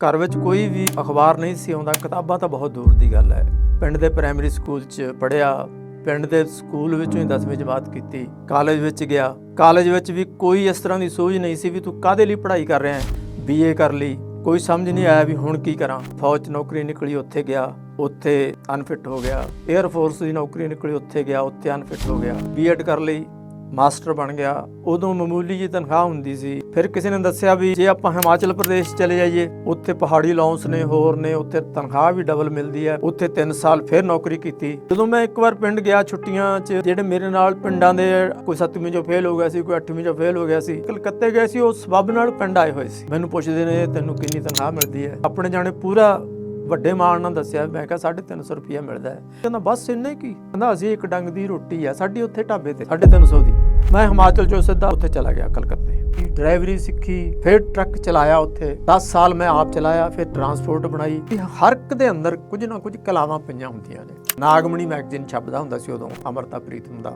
ਘਰ ਵਿੱਚ ਕੋਈ ਵੀ ਅਖਬਾਰ ਨਹੀਂ ਸੀ ਆਉਂਦਾ, ਕਿਤਾਬਾਂ ਤਾਂ ਬਹੁਤ ਦੂਰ ਦੀ ਗੱਲ ਹੈ। ਪਿੰਡ ਦੇ ਪ੍ਰਾਇਮਰੀ ਸਕੂਲ 'ਚ ਪੜ੍ਹਿਆ, ਪਿੰਡ ਦੇ ਸਕੂਲ ਵਿੱਚੋਂ ਹੀ 10ਵੀਂ ਜਮਾਤ ਕੀਤੀ ਕਾਲਜ ਵਿੱਚ ਗਿਆ। ਕਾਲਜ ਵਿੱਚ ਵੀ ਕੋਈ ਇਸ ਤਰ੍ਹਾਂ ਦੀ ਸੋਚ ਨਹੀਂ ਸੀ ਵੀ ਤੂੰ ਕਾਦੇ ਲਈ ਪੜ੍ਹਾਈ ਕਰ ਰਿਹਾ ਹੈ? ਬੀਏ ਕਰ ਲਈ। ਕੋਈ ਸਮਝ ਨਹੀਂ ਆਇਆ ਵੀ ਹੁਣ ਕੀ ਕਰਾਂ। ਫੌਜ 'ਚ ਨੌਕਰੀ ਨਿਕਲੀ, ਉੱਥੇ ਗਿਆ। ਉੱਥੇ ਅਨਫਿਟ ਹੋ ਗਿਆ। 에ਅਰ ਫੋਰਸ ਦੀ ਨੌਕਰੀ ਨਿਕਲੀ, ਉੱਥੇ ਗਿਆ। ਉੱਥੇ ਅਨਫਿਟ ਹੋ ਗਿਆ। ਬੀਐਡ ਕਰ ਲਈ। ਮਾਸਟਰ ਬਣ ਗਿਆ, ਉਦੋਂ ਮਾਮੂਲੀ ਜੀ ਤਨਖਾਹ ਹੁੰਦੀ ਸੀ। ਫਿਰ ਕਿਸੇ ਨੇ ਦੱਸਿਆ ਵੀ ਜੇ ਆਪਾਂ ਹਿਮਾਚਲ ਪ੍ਰਦੇਸ਼ ਚਲੇ ਜਾਈਏ, ਉੱਥੇ ਪਹਾੜੀ ਲੌਂਸ ਨੇ, ਹੋਰ ਨੇ, ਉੱਥੇ ਤਨਖਾਹ ਵੀ ਡਬਲ ਮਿਲਦੀ ਹੈ, ਉੱਥੇ 3 ਸਾਲ ਫਿਰ ਨੌਕਰੀ ਕੀਤੀ। ਜਦੋਂ ਮੈਂ ਇੱਕ ਵਾਰ ਪਿੰਡ ਗਿਆ ਛੁੱਟੀਆਂ 'ਚ, ਜਿਹੜੇ ਮੇਰੇ ਨਾਲ ਪਿੰਡਾਂ ਦੇ ਕੋਈ 7ਵੀਂ ਚੋਂ ਫੇਲ ਹੋ ਗਿਆ ਸੀ, ਕੋਈ 8ਵੀਂ ਚੋਂ ਫੇਲ ਹੋ ਗਿਆ ਸੀ, ਕਲਕੱਤੇ ਗਏ ਸੀ, ਉਹ ਸਬਬ ਨਾਲ ਪਿੰਡ ਆਏ ਹੋਏ ਸੀ। ਮੈਨੂੰ ਪੁੱਛਦੇ ਨੇ, ਤੈਨੂੰ ਕਿੰਨੀ ਤਨਖਾਹ ਮਿਲਦੀ ਹੈ? ਆਪਣੇ ਜਾਣੇ ਪੂਰਾ ਵੱਡੇ ਮਾਣ ਨਾਲ ਦੱਸਿਆ, ਮੈਂ ਕਿਹਾ 350 ਰੁਪਇਆ ਮਿਲਦਾ ਹੈ। ਕਹਿੰਦਾ, ਬਸ ਇੰਨੇ ਕੀ? ਕਹਿੰਦਾ, ਅਸੀਂ ਇੱਕ ਡੰਗ ਦੀ ਰੋਟੀ ਆ, ਸਾਡੀ ਉੱਥੇ ਢਾਬੇ ਤੇ 350 ਦੀ। ਮੈਂ ਹਿਮਾਚਲ ਚੋਂ ਸਿੱਧਾ ਉੱਥੇ ਚਲਾ ਗਿਆ ਕਲਕੱਤੇ। ਡਰਾਈਵਰੀ ਸਿੱਖੀ, ਫਿਰ ਟਰੱਕ ਚਲਾਇਆ ਉੱਥੇ। 10 ਸਾਲ ਮੈਂ ਆਪ ਚਲਾਇਆ, ਫਿਰ ਟਰਾਂਸਪੋਰਟ ਬਣਾਈ। ਹਰ ਇੱਕ ਦੇ ਅੰਦਰ ਕੁਝ ਨਾ ਕੁਝ ਕਲਾਵਾਂ ਪਈਆਂ ਹੁੰਦੀਆਂ ਨੇ। ਨਾਗਮਣੀ ਮੈਗਜ਼ੀਨ ਛਪਦਾ ਹੁੰਦਾ ਸੀ ਉਦੋਂ, ਅਮਰਤਾ ਪ੍ਰੀਤਮ ਦਾ।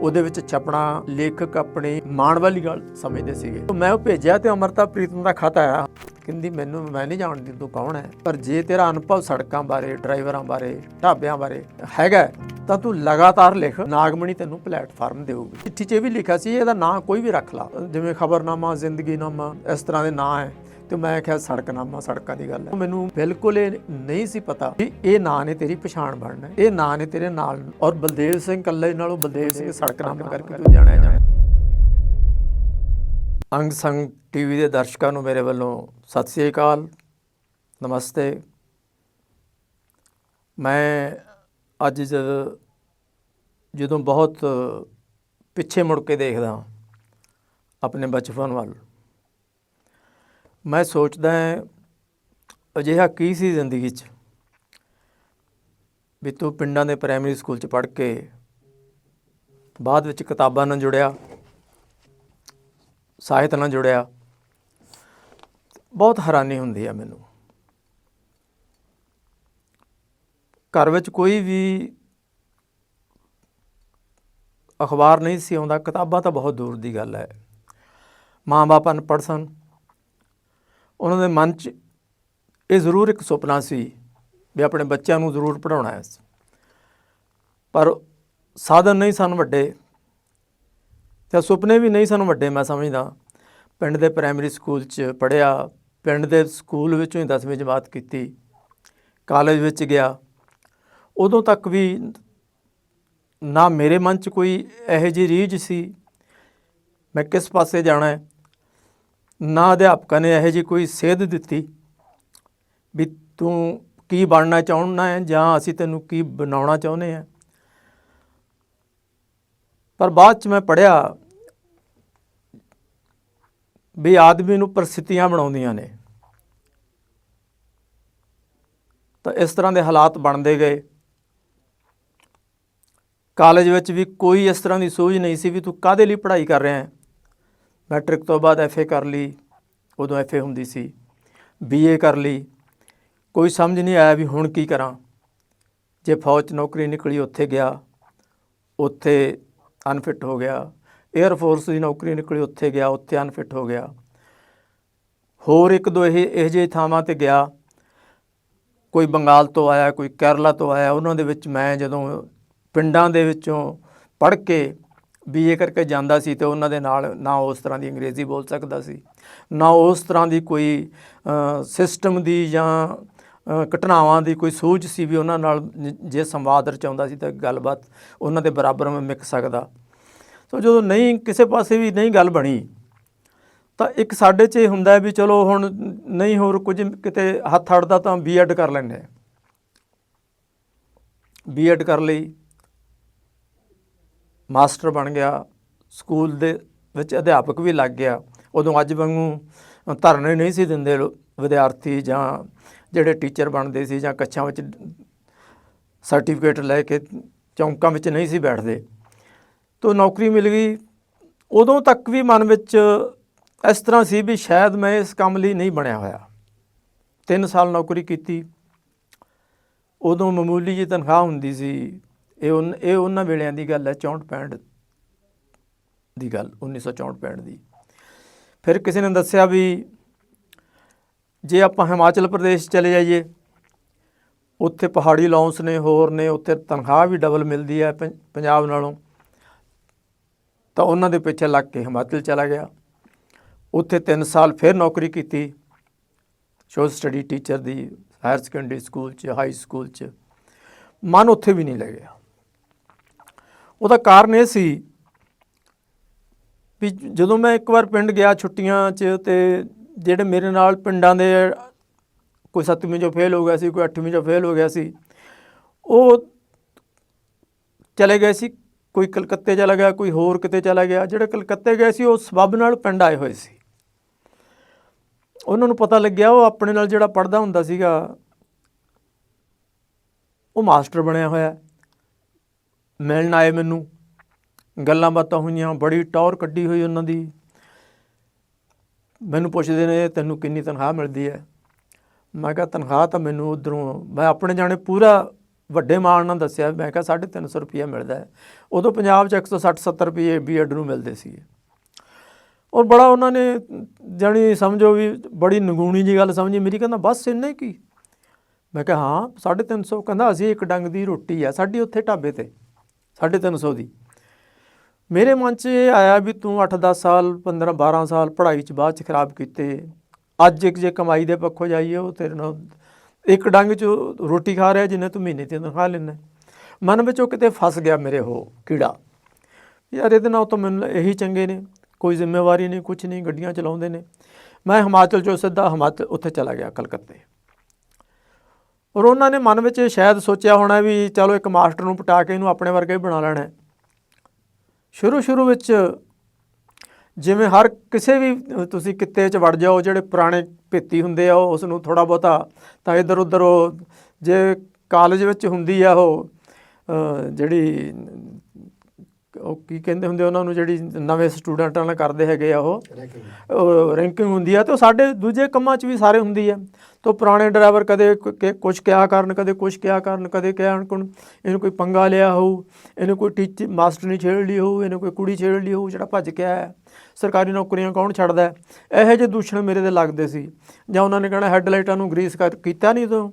ਉਹਦੇ ਵਿੱਚ ਛਪਣਾ ਲੇਖਕ ਆਪਣੇ ਮਾਣ ਵਾਲੀ ਗੱਲ ਸਮਝਦੇ ਸੀਗੇ। ਮੈਂ ਉਹ ਭੇਜਿਆ ਤੇ ਅਮਰਤਾ ਪ੍ਰੀਤਮ ਦਾ ਖਤ ਆਇਆ। ਕਹਿੰਦੀ, ਮੈਨੂੰ, ਮੈਂ ਨਹੀਂ ਜਾਣਦੀ ਤੂੰ ਕੌਣ ਹੈ, ਪਰ ਜੇ ਤੇਰਾ ਅਨੁਭਵ ਸੜਕਾਂ ਬਾਰੇ, ਡਰਾਈਵਰਾਂ ਬਾਰੇ, ਢਾਬਿਆਂ ਬਾਰੇ ਹੈਗਾ ਤਾਂ ਤੂੰ ਲਗਾਤਾਰ ਲਿਖ, ਨਾਗਮਣੀ ਤੈਨੂੰ ਪਲੇਟਫਾਰਮ ਦੇਊਗੀ। ਚਿੱਠੀ 'ਚ ਇਹ ਵੀ ਲਿਖਿਆ ਸੀ, ਇਹਦਾ ਨਾਂ ਕੋਈ ਵੀ ਰੱਖ ਲਾ, ਜਿਵੇਂ ਖਬਰਨਾਮਾ, ਜ਼ਿੰਦਗੀਨਾਮਾ, ਇਸ ਤਰ੍ਹਾਂ ਦੇ ਨਾਂ ਹੈ, ਤੇ ਮੈਂ ਕਿਹਾ, ਸੜਕਨਾਮਾ, ਸੜਕਾਂ ਦੀ ਗੱਲ ਹੈ। ਮੈਨੂੰ ਬਿਲਕੁਲ ਇਹ ਨਹੀਂ ਸੀ ਪਤਾ ਕਿ ਇਹ ਨਾਂ ਨੇ ਤੇਰੀ ਪਛਾਣ ਬਣਨਾ ਇਹ ਨਾਂ ਨੇ ਤੇਰੇ ਨਾਲ, ਔਰ ਬਲਦੇਵ ਸਿੰਘ ਕੱਲੇ ਨਾਲੋਂ ਬਲਦੇਵ ਸਿੰਘ ਸੜਕਨਾਮਾ ਕਰਕੇ ਤੂੰ ਜਾਣਿਆ ਜਾਣਾ ਅੰਗ ਸੰਗ ਟੀਵੀ ਦੇ ਦਰਸ਼ਕਾਂ ਨੂੰ ਮੇਰੇ ਵੱਲੋਂ ਸਤਿ ਸ੍ਰੀ ਅਕਾਲ, ਨਮਸਤੇ। ਮੈਂ ਅੱਜ ਜਦ ਜਦੋਂ ਬਹੁਤ ਪਿੱਛੇ ਮੁੜ ਕੇ ਦੇਖਦਾ ਆਪਣੇ ਬਚਪਨ ਵੱਲ, ਮੈਂ ਸੋਚਦਾ ਅਜਿਹਾ ਕੀ ਸੀ ਜ਼ਿੰਦਗੀ 'ਚ? ਵੀ ਤੂੰ ਪਿੰਡਾਂ ਦੇ ਪ੍ਰਾਇਮਰੀ ਸਕੂਲ 'ਚ ਪੜ੍ਹ ਕੇ ਬਾਅਦ ਵਿੱਚ ਕਿਤਾਬਾਂ ਨਾਲ ਜੁੜਿਆ। ਸਾਹਿਤ ਨਾਲ ਜੁੜਿਆ। ਬਹੁਤ ਹੈਰਾਨੀ ਹੁੰਦੀ ਹੈ ਮੈਨੂੰ। ਘਰ ਵਿੱਚ ਕੋਈ ਵੀ ਅਖਬਾਰ ਨਹੀਂ ਸੀ ਆਉਂਦਾ, ਕਿਤਾਬਾਂ ਤਾਂ ਬਹੁਤ ਦੂਰ ਦੀ ਗੱਲ ਹੈ। ਮਾਂ-ਬਾਪ ਅਨਪੜ੍ਹ ਸਨ। ਉਹਨਾਂ ਦੇ ਮਨ 'ਚ ਇਹ ਜ਼ਰੂਰ ਇੱਕ ਸੁਪਨਾ ਸੀ ਵੀ ਆਪਣੇ ਬੱਚਿਆਂ ਨੂੰ ਜ਼ਰੂਰ ਪੜ੍ਹਾਉਣਾ ਹੈ। ਪਰ ਸਾਧਨ ਨਹੀਂ ਸਨ ਵੱਡੇ। ਤੇ ਸੁਪਨੇ ਵੀ ਨਹੀਂ ਸਾਨੂੰ ਵੱਡੇ, ਮੈਂ ਸਮਝਦਾ। ਪਿੰਡ ਦੇ ਪ੍ਰਾਇਮਰੀ ਸਕੂਲ 'ਚ ਪੜ੍ਹਿਆ, ਪਿੰਡ ਦੇ ਸਕੂਲ ਵਿੱਚੋਂ ਹੀ 10ਵੀਂ ਜਮਾਤ ਕੀਤੀ ਕਾਲਜ ਵਿੱਚ ਗਿਆ। ਉਦੋਂ ਤੱਕ ਵੀ ਨਾ ਮੇਰੇ ਮਨ 'ਚ ਕੋਈ ਇਹੋ ਜਿਹੀ ਰੀਝ ਸੀ, ਮੈਂ ਕਿਸ ਪਾਸੇ ਜਾਣਾ ਹੈ? ਨਾ ਅਧਿਆਪਕਾਂ ਨੇ ਇਹੋ ਜਿਹੀ ਕੋਈ ਸੇਧ ਦਿੱਤੀ ਵੀ ਤੂੰ ਕੀ ਬਣਨਾ ਚਾਹੁੰਦਾ ਹੈ ਜਾਂ ਅਸੀਂ ਤੈਨੂੰ ਕੀ ਬਣਾਉਣਾ ਚਾਹੁੰਦੇ ਹਾਂ? ਪਰ ਬਾਅਦ ਚ ਮੈਂ ਪੜਿਆ ਵੀ ਆਦਮੀ ਨੂੰ ਪਰਿਸਥਿਤੀਆਂ ਬਣਾਉਂਦੀਆਂ ਨੇ। ਤਾਂ ਇਸ ਤਰ੍ਹਾਂ ਦੇ ਹਾਲਾਤ ਬਣਦੇ ਗਏ। ਕਾਲਜ ਵਿੱਚ ਵੀ ਕੋਈ ਇਸ ਤਰ੍ਹਾਂ ਦੀ ਸੋਚ ਨਹੀਂ ਸੀ ਵੀ ਤੂੰ ਕਾਦੇ ਲਈ ਪੜ੍ਹਾਈ ਕਰ ਰਿਹਾ ਹੈ। ਮੈਟ੍ਰਿਕ ਤੋਂ ਬਾਅਦ ਐਫਏ ਕਰ ਲਈ, ਉਦੋਂ ਐਫਏ ਹੁੰਦੀ ਸੀ। ਬੀਏ ਕਰ ਲਈ। ਕੋਈ ਸਮਝ ਨਹੀਂ ਆਇਆ ਵੀ ਹੁਣ ਕੀ ਕਰਾਂ। ਜੇ ਫੌਜ 'ਚ ਨੌਕਰੀ ਨਿਕਲੀ, ਉੱਥੇ ਗਿਆ। ਉੱਥੇ ਅਨਫਿਟ ਹੋ ਗਿਆ। 에ਅਰ ਫੋਰਸ ਦੀ ਨੌਕਰੀ ਨਿਕਲੀ, ਉੱਥੇ ਗਿਆ, ਉੱਥੇ ਅਨਫਿਟ ਹੋ ਗਿਆ। ਹੋਰ ਇੱਕ ਦੋ ਇਹ ਇਹ ਜਿਹੇ ਥਾਵਾਂ ਤੇ ਗਿਆ। ਕੋਈ ਬੰਗਾਲ ਤੋਂ ਆਇਆ, ਕੋਈ ਕੇਰਲਾ ਤੋਂ ਆਇਆ, ਉਹਨਾਂ ਦੇ ਵਿੱਚ ਮੈਂ ਜਦੋਂ ਪਿੰਡਾਂ ਦੇ ਵਿੱਚੋਂ ਪੜ੍ਹ ਕੇ ਬੀਏ ਕਰਕੇ ਜਾਂਦਾ ਸੀ ਤੇ ਉਹਨਾਂ ਦੇ ਨਾਲ ਨਾ ਉਸ ਤਰ੍ਹਾਂ ਦੀ ਅੰਗਰੇਜ਼ੀ ਬੋਲ ਸਕਦਾ ਸੀ, ਨਾ ਉਸ ਤਰ੍ਹਾਂ ਦੀ ਕੋਈ ਸਿਸਟਮ ਦੀ ਜਾਂ ਘਟਨਾਵਾਂ ਦੀ ਕੋਈ ਸੂਝ ਸੀ ਵੀ ਉਹਨਾਂ ਨਾਲ ਜ- ਜੇ ਸੰਵਾਦ ਰਚਾਉਂਦਾ ਸੀ ਤਾਂ ਗੱਲਬਾਤ ਉਹਨਾਂ ਦੇ ਬਰਾਬਰ ਮੈਂ ਮਿਕ ਸਕਦਾ। ਸੋ ਜਦੋਂ ਨਹੀਂ, ਕਿਸੇ ਪਾਸੇ ਵੀ ਨਹੀਂ ਗੱਲ ਬਣੀ, ਤਾਂ ਇੱਕ ਸਾਡੇ 'ਚ ਇਹ ਹੁੰਦਾ ਵੀ ਚਲੋ ਹੁਣ ਨਹੀਂ ਹੋਰ ਕੁਝ ਕਿਤੇ ਹੱਥ ਅੜਦਾ ਤਾਂ ਬੀਐਡ ਕਰ ਲੈਂਦੇ ਹਾਂ। ਬੀਐਡ ਕਰ ਲਈ, ਮਾਸਟਰ ਬਣ ਗਿਆ, ਸਕੂਲ ਦੇ ਵਿੱਚ ਅਧਿਆਪਕ ਵੀ ਲੱਗ ਗਿਆ। ਉਦੋਂ ਅੱਜ ਵਾਂਗੂ ਧਰਨੇ ਨਹੀਂ ਸੀ ਦਿੰਦੇ ਵਿਦਿਆਰਥੀ ਜਾਂ ਜਿਹੜੇ ਟੀਚਰ ਬਣਦੇ ਸੀ ਜਾਂ ਕੱਛਾਂ ਵਿੱਚ ਸਰਟੀਫਿਕੇਟ ਲੈ ਕੇ ਚੌਂਕਾਂ ਵਿੱਚ ਨਹੀਂ ਸੀ ਬੈਠਦੇ, ਤੋਂ ਨੌਕਰੀ ਮਿਲ ਗਈ। ਉਦੋਂ ਤੱਕ ਵੀ ਮਨ ਵਿੱਚ ਇਸ ਤਰ੍ਹਾਂ ਸੀ ਵੀ ਸ਼ਾਇਦ ਮੈਂ ਇਸ ਕੰਮ ਲਈ ਨਹੀਂ ਬਣਿਆ ਹੋਇਆ। 3 ਸਾਲ ਨੌਕਰੀ ਕੀਤੀ। ਉਦੋਂ ਮਾਮੂਲੀ ਜੀ ਤਨਖਾਹ ਹੁੰਦੀ ਸੀ। ਇਹ ਉਨ- ਇਹ ਉਹਨਾਂ ਵੇਲਿਆਂ ਦੀ ਗੱਲ ਹੈ 64 65 ਦੀ ਗੱਲ 1964 65 ਦੀ। ਫਿਰ ਕਿਸੇ ਨੇ ਦੱਸਿਆ ਵੀ ਜੇ ਆਪਾਂ ਹਿਮਾਚਲ ਪ੍ਰਦੇਸ਼ ਚਲੇ ਜਾਈਏ, ਉੱਥੇ ਪਹਾੜੀ ਲੌਂਸ ਨੇ, ਹੋਰ ਨੇ, ਉੱਥੇ ਤਨਖਾਹ ਵੀ ਡਬਲ ਮਿਲਦੀ ਹੈ ਪੰ- ਪੰਜਾਬ ਨਾਲੋਂ। ਤਾਂ ਉਹਨਾਂ ਦੇ ਪਿੱਛੇ ਲੱਗ ਕੇ ਹਿਮਾਚਲ ਚਲਾ ਗਿਆ। ਉੱਥੇ 3 ਸਾਲ ਫਿਰ ਨੌਕਰੀ ਕੀਤੀ ਸੋਸ਼ਲ ਸਟੱਡੀ ਟੀਚਰ ਦੀ ਹਾਇਰ ਸੈਕੰਡਰੀ ਸਕੂਲ 'ਚ ਹਾਈ ਸਕੂਲ 'ਚ। ਮਨ ਉੱਥੇ ਵੀ ਨਹੀਂ ਲੱਗਿਆ। ਉਹਦਾ ਕਾਰਨ ਇਹ ਸੀ ਵੀ ਜਦੋਂ ਮੈਂ ਇੱਕ ਵਾਰ ਪਿੰਡ ਗਿਆ ਛੁੱਟੀਆਂ 'ਚ ਤੇ ਜਿਹੜੇ ਮੇਰੇ ਨਾਲ ਪਿੰਡਾਂ ਦੇ ਕੋਈ 7ਵੀਂ ਚੋਂ ਫੇਲ ਹੋ ਗਿਆ ਸੀ, ਕੋਈ 8ਵੀਂ ਚੋਂ ਫੇਲ ਹੋ ਗਿਆ ਸੀ, ਉਹ ਚਲੇ ਗਏ ਸੀ, ਕੋਈ ਕਲਕੱਤੇ ਚਲਾ ਗਿਆ, ਕੋਈ ਹੋਰ ਕਿਤੇ ਚਲਾ ਗਿਆ। ਜਿਹੜੇ ਕਲਕੱਤੇ ਗਏ ਸੀ, ਉਹ ਸਬੱਬ ਨਾਲ ਪਿੰਡ ਆਏ ਹੋਏ ਸੀ। ਉਹਨਾਂ ਨੂੰ ਪਤਾ ਲੱਗਿਆ, ਉਹ ਆਪਣੇ ਨਾਲ ਜਿਹੜਾ ਪੜਦਾ ਹੁੰਦਾ ਸੀਗਾ, ਉਹ ਮਾਸਟਰ ਬਣਿਆ ਹੋਇਆ। ਮਿਲਣ ਆਏ ਮੈਨੂੰ। ਗੱਲਾਂ ਬਾਤਾਂ ਹੋਈਆਂ, ਬੜੀ ਟੌਰ ਕੱਢੀ ਹੋਈ ਉਹਨਾਂ ਦੀ। ਮੈਨੂੰ ਪੁੱਛਦੇ ਨੇ, ਤੈਨੂੰ ਕਿੰਨੀ ਤਨਖਾਹ ਮਿਲਦੀ ਹੈ? ਮੈਂ ਕਿਹਾ, ਤਨਖਾਹ ਤਾਂ ਮੈਨੂੰ ਉਧਰੋਂ, ਮੈਂ ਆਪਣੇ ਜਾਣੇ ਪੂਰਾ ਵੱਡੇ ਮਾਣ ਨਾਲ ਦੱਸਿਆ, ਮੈਂ ਕਿਹਾ 350 ਰੁਪਏ ਮਿਲਦਾ ਹੈ। ਉਦੋਂ ਪੰਜਾਬ 'ਚ 160 70 ਰੁਪਏ ਬੀਐਡ ਨੂੰ ਮਿਲਦੇ ਸੀ ਔਰ ਬੜਾ ਉਹਨਾਂ ਨੇ ਜਾਣੀ ਸਮਝੋ ਵੀ ਬੜੀ ਨਗੂਣੀ ਜੀ ਗੱਲ ਸਮਝੀ। ਮੇਰੀ ਕਹਿੰਦਾ, ਬਸ ਇੰਨੇ ਕੀ? ਮੈਂ ਕਿਹਾ, ਹਾਂ 350 ਕਹਿੰਦਾ, ਅਸੀਂ ਇੱਕ ਡੰਗ ਦੀ ਰੋਟੀ ਆ, ਸਾਡੀ ਉੱਥੇ ਢਾਬੇ ਤੇ 350 ਦੀ। ਮੇਰੇ ਮਨ 'ਚ ਇਹ ਆਇਆ ਵੀ ਤੂੰ 8-10 ਸਾਲ 15-12 ਸਾਲ ਪੜ੍ਹਾਈ 'ਚ ਬਾਅਦ 'ਚ ਖਰਾਬ ਕੀਤੇ। ਅੱਜ ਇੱਕ ਜੇ ਕਮਾਈ ਦੇ ਪੱਖੋਂ ਜਾਈਏ, ਉਹ ਤੇਰੇ ਨਾਲ ਇੱਕ ਡੰਗ 'ਚ ਰੋਟੀ ਖਾ ਰਿਹਾ ਜਿੰਨੇ ਤੂੰ ਮਹੀਨੇ ਤੇ ਤਨਖਾਹ ਲੈਂਦਾ। ਮਨ ਵਿੱਚ ਉਹ ਕਿਤੇ ਫਸ ਗਿਆ ਮੇਰੇ ਹੋ ਕੀੜਾ। ਯਾਰ ਇਹਦੇ ਨਾਲ ਤਾਂ ਮੈਨੂੰ ਇਹੀ ਚੰਗੇ ਨੇ, ਕੋਈ ਜ਼ਿੰਮੇਵਾਰੀ ਨਹੀਂ ਕੁਝ ਨਹੀਂ, ਗੱਡੀਆਂ ਚਲਾਉਂਦੇ ਨੇ। ਮੈਂ ਹਿਮਾਚਲ ਚੋਂ ਸਿੱਧਾ ਹਿਮਾਚਲ ਉੱਥੇ ਚਲਾ ਗਿਆ ਕਲਕੱਤੇ। ਔਰ ਉਹਨਾਂ ਨੇ ਮਨ ਵਿੱਚ ਸ਼ਾਇਦ ਸੋਚਿਆ ਹੋਣਾ ਵੀ ਚਲੋ ਇੱਕ ਮਾਸਟਰ ਨੂੰ ਪਟਾ ਕੇ ਇਹਨੂੰ ਆਪਣੇ ਵਰਗਾ ਹੀ ਬਣਾ ਲੈਣਾ ਸ਼ੁਰੂ ਸ਼ੁਰੂ ਵਿੱਚ ਜਿਵੇਂ ਹਰ ਕਿਸੇ ਵੀ ਤੁਸੀਂ ਕਿੱਤੇ 'ਚ ਵੜ ਜਾਓ, ਜਿਹੜੇ ਪੁਰਾਣੇ ਭੇਤੀ ਹੁੰਦੇ ਆ, ਉਹ ਉਸ ਨੂੰ ਥੋੜਾ ਬਹੁਤਾ ਤਾਂ ਇੱਧਰ ਉੱਧਰ ਉਹ, ਜੇ ਕਾਲਜ ਵਿੱਚ ਹੁੰਦੀ ਆ ਉਹ ਜਿਹੜੀ ਉਹ ਕੀ ਕਹਿੰਦੇ ਹੁੰਦੇ ਉਹਨਾਂ ਨੂੰ ਜਿਹੜੀ ਨਵੇਂ ਸਟੂਡੈਂਟਾਂ ਨਾਲ ਕਰਦੇ ਹੈਗੇ ਆ ਉਹ। ਰੈਂਕਿੰਗ ਹੁੰਦੀ ਆ ਤੇ ਉਹ ਸਾਡੇ ਦੂਜੇ ਕੰਮਾਂ 'ਚ ਵੀ ਸਾਰੇ ਹੁੰਦੀ ਆ। ਤੋਂ ਪੁਰਾਣੇ ਡਰਾਈਵਰ ਕਦੇ ਕੁਝ ਕਿਹਾ ਕਰਨ ਕਦੇ ਕੁਝ ਕਿਹਾ ਕਰਨ ਕਦੇ ਕਿਹਾ ਕਰਨ ਇਹਨੂੰ ਕੋਈ ਪੰਗਾ ਲਿਆ ਹੋਊ ਇਹਨੂੰ ਕੋਈ ਟੀਚਰ ਮਾਸਟਰ ਨਹੀਂ ਛੇੜ ਲਈ ਹੋਊ ਇਹਨੂੰ ਕੋਈ ਕੁੜੀ ਛੇੜ ਲਈ ਹੋਊ ਜਿਹੜਾ ਭੱਜ ਕੇ ਆਇਆ। ਸਰਕਾਰੀ ਨੌਕਰੀਆਂ ਕੌਣ ਛੱਡਦਾ? ਇਹੋ ਜਿਹੇ ਦੂਸ਼ਣ ਮੇਰੇ ਤੇ ਲੱਗਦੇ ਸੀ। ਜਾਂ ਉਹਨਾਂ ਨੇ ਕਹਿਣਾ ਹੈੱਡਲਾਈਟਾਂ ਨੂੰ ਗਰੀਸ ਕੀਤਾ ਨਹੀਂ ਤੂੰ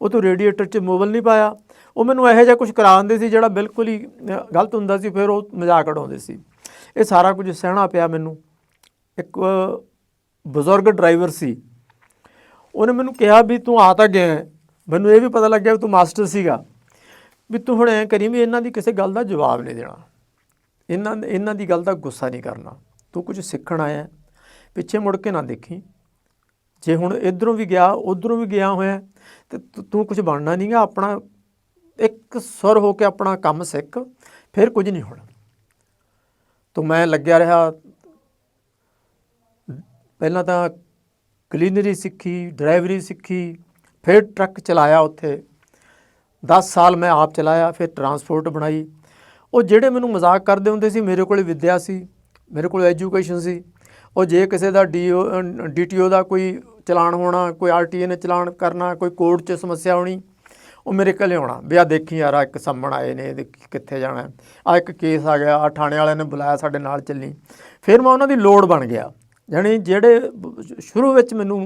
ਉਹ ਤੂੰ ਰੇਡੀਏਟਰ 'ਚ ਮੋਬਲ ਨਹੀਂ ਪਾਇਆ। ਉਹ ਮੈਨੂੰ ਇਹੋ ਜਿਹਾ ਕੁਝ ਕਰਾਉਂਦੇ ਸੀ ਜਿਹੜਾ ਬਿਲਕੁਲ ਹੀ ਗਲਤ ਹੁੰਦਾ ਸੀ ਫਿਰ ਉਹ ਮਜ਼ਾਕ ਉਡਾਉਂਦੇ ਸੀ। ਇਹ ਸਾਰਾ ਕੁਝ ਸਹਿਣਾ ਪਿਆ ਮੈਨੂੰ। ਇੱਕ ਬਜ਼ੁਰਗ ਡਰਾਈਵਰ ਸੀ। ਉਹਨੇ ਮੈਨੂੰ ਕਿਹਾ ਵੀ ਤੂੰ ਆ ਤਾਂ ਗਿਆ ਮੈਨੂੰ ਇਹ ਵੀ ਪਤਾ ਲੱਗਿਆ ਵੀ ਤੂੰ ਮਾਸਟਰ ਸੀਗਾ। ਵੀ ਤੂੰ ਹੁਣ ਐ ਕਰੀ ਵੀ ਇਹਨਾਂ ਦੀ ਕਿਸੇ ਗੱਲ ਦਾ ਜਵਾਬ ਨਹੀਂ ਦੇਣਾ। ਇਹਨਾਂ ਇਹਨਾਂ ਦੀ ਗੱਲ ਦਾ ਗੁੱਸਾ ਨਹੀਂ ਕਰਨਾ। ਤੂੰ ਕੁਝ ਸਿੱਖਣ ਆਇਆ ਪਿੱਛੇ ਮੁੜ ਕੇ ਨਾ ਦੇਖੀ। ਜੇ ਹੁਣ ਇਧਰੋਂ ਵੀ ਗਿਆ ਉਧਰੋਂ ਵੀ ਗਿਆ ਹੋਇਆ ਹੈ, ਤੇ ਤੂੰ- ਤੂੰ ਕੁਝ ਬਣਨਾ ਨਹੀਂਗਾ ਆਪਣਾ ਇੱਕ ਸੁਰ ਹੋ ਕੇ ਆਪਣਾ ਕੰਮ ਸਿੱਖ, ਫਿਰ ਕੁਝ ਨਹੀਂ ਹੋਣਾ। ਤੋ ਮੈਂ ਲੱਗਿਆ ਰਿਹਾ। ਪਹਿਲਾਂ ਤਾਂ ਕਲੀਨਰੀ ਸਿੱਖੀ, ਡਰਾਈਵਰੀ ਸਿੱਖੀ, ਫਿਰ ਟਰੱਕ ਚਲਾਇਆ ਉੱਥੇ। 10 ਸਾਲ ਮੈਂ ਆਪ ਚਲਾਇਆ, ਫਿਰ ਟਰਾਂਸਪੋਰਟ ਬਣਾਈ। ਉਹ ਜਿਹੜੇ ਮੈਨੂੰ ਮਜ਼ਾਕ ਕਰਦੇ ਹੁੰਦੇ ਸੀ, ਮੇਰੇ ਕੋਲ ਵਿਦਿਆ ਸੀ, ਮੇਰੇ ਕੋਲ ਐਜੂਕੇਸ਼ਨ ਸੀ। ਉਹ ਜੇ ਕਿਸੇ ਦਾ ਡੀਓ ਡੀਟੀਓ ਦਾ ਕੋਈ ਚਲਾਨ ਹੋਣਾ, ਕੋਈ ਆਰਟੀਏ ਨੇ ਚਲਾਨ ਕਰਨਾ, ਕੋਈ ਕੋਰਟ 'ਚ ਸਮੱਸਿਆ ਹੋਣੀ ਉਹ ਮੇਰੇ ਕੋਲ ਆਉਣਾ। ਵੀ ਆ ਦੇਖੀ ਯਾਰ, ਆਹ ਇੱਕ ਸੰਮਣ ਆਏ ਨੇ, ਇਹਦੇ ਕਿੱਥੇ ਜਾਣਾ। ਆ ਇੱਕ ਕੇਸ ਆ ਗਿਆ ਆ ਥਾਣੇ ਵਾਲਿਆਂ ਨੇ ਬੁਲਾਇਆ ਸਾਡੇ ਨਾਲ ਚੱਲੀ। ਫਿਰ ਮੈਂ ਉਹਨਾਂ ਦੀ ਲੋੜ ਬਣ ਗਿਆ। ਜਾਣੀ ਜਿਹੜੇ ਸ਼ੁਰੂ ਵਿੱਚ ਮੈਨੂੰ